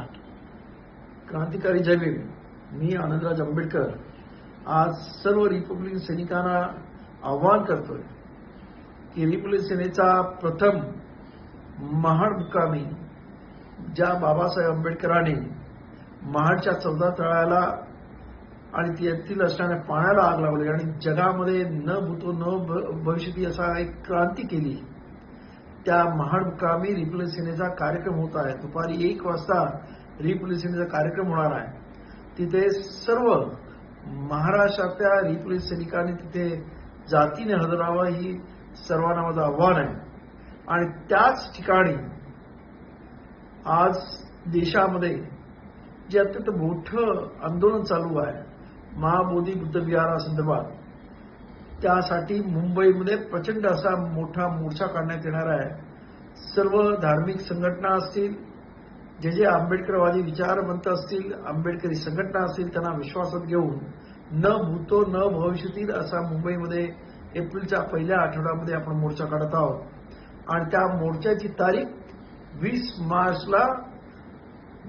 Start क्रांतिकारी जय मी आनंदराज आंबेडकर आज सर्व रिपब्लिकन सैनिकांना आवाहन करतोय की रिपब्लिकन सेनेचा प्रथम महाड मुक्कामी ज्या बाबासाहेब आंबेडकरांनी महाडच्या चौदा तळाला आणि तेथील असणाऱ्या पाण्याला आग लावली आणि जगामध्ये न भूतो न भ- भविष्यती असा एक क्रांती केली. त्या महाड मुक्कामी सेनेचा कार्यक्रम होत आहे. दुपारी एक वाजता रिपब्लिक सेनेचा कार्यक्रम होणार आहे. तिथे सर्व महाराष्ट्रातल्या रिपब्लिक सैनिकांनी तिथे जातीने हजरावं ही सर्वांना माझं आव्हान आहे. आणि त्याच ठिकाणी आज देशामध्ये जे अत्यंत मोठं आंदोलन चालू आहे महाबोधी बुद्ध विहारासंदर्भात त्यासाठी मुंबईमध्ये प्रचंड असा मोठा मोर्चा काढण्यात येणार आहे. सर्व धार्मिक संघटना असतील जे जे आंबेडकरवादी विचारवंत असतील आंबेडकरी संघटना असतील त्यांना विश्वासात घेऊन न भूतो न भविष्यतील असा मुंबईमध्ये एप्रिलच्या पहिल्या आठवड्यामध्ये आपण मोर्चा काढत आहोत. आणि त्या मोर्चाची तारीख वीस मार्चला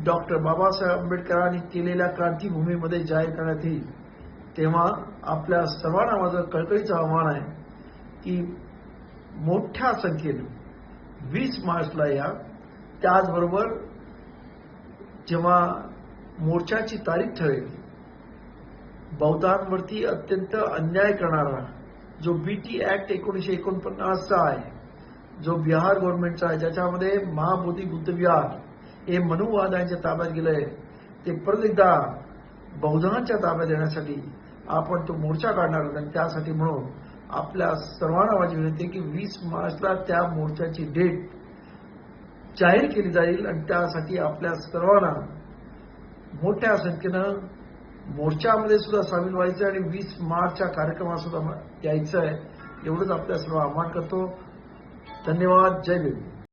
डॉक्टर बाबासाहेब आंबेडकरांनी केलेल्या क्रांतीभूमीमध्ये जाहीर करण्यात येईल. तेव्हा आपल्या सर्वांना माझं कळकळीचं आव्हान आहे की मोठ्या संख्येने वीस मार्चला या. त्याचबरोबर जेव्हा मोर्चाची तारीख ठरेल बौद्धांवरती अत्यंत अन्याय करणारा जो बीटी ऍक्ट एकोणीशे एकोणपन्नासचा आहे जो बिहार गव्हर्नमेंटचा आहे ज्याच्यामध्ये महाबोधी बुद्ध विहार हे मनुवादांच्या ताब्यात गेलंय ते परत एकदा बहुजनांच्या ताब्यात देण्यासाठी आपण तो मोर्चा काढणार आहोत. आणि त्यासाठी म्हणून आपल्या सर्वांना माझी विनंती आहे की वीस मार्चला त्या मोर्चाची डेट जाहीर केली जाईल. आणि त्यासाठी आपल्या सर्वांना मोठ्या संख्येनं मोर्चामध्ये सुद्धा सामील व्हायचं आणि वीस मार्चच्या कार्यक्रमात सुद्धा यायचं आहे. एवढंच आपल्या सर्व आव्हान करतो. धन्यवाद. जय भीम.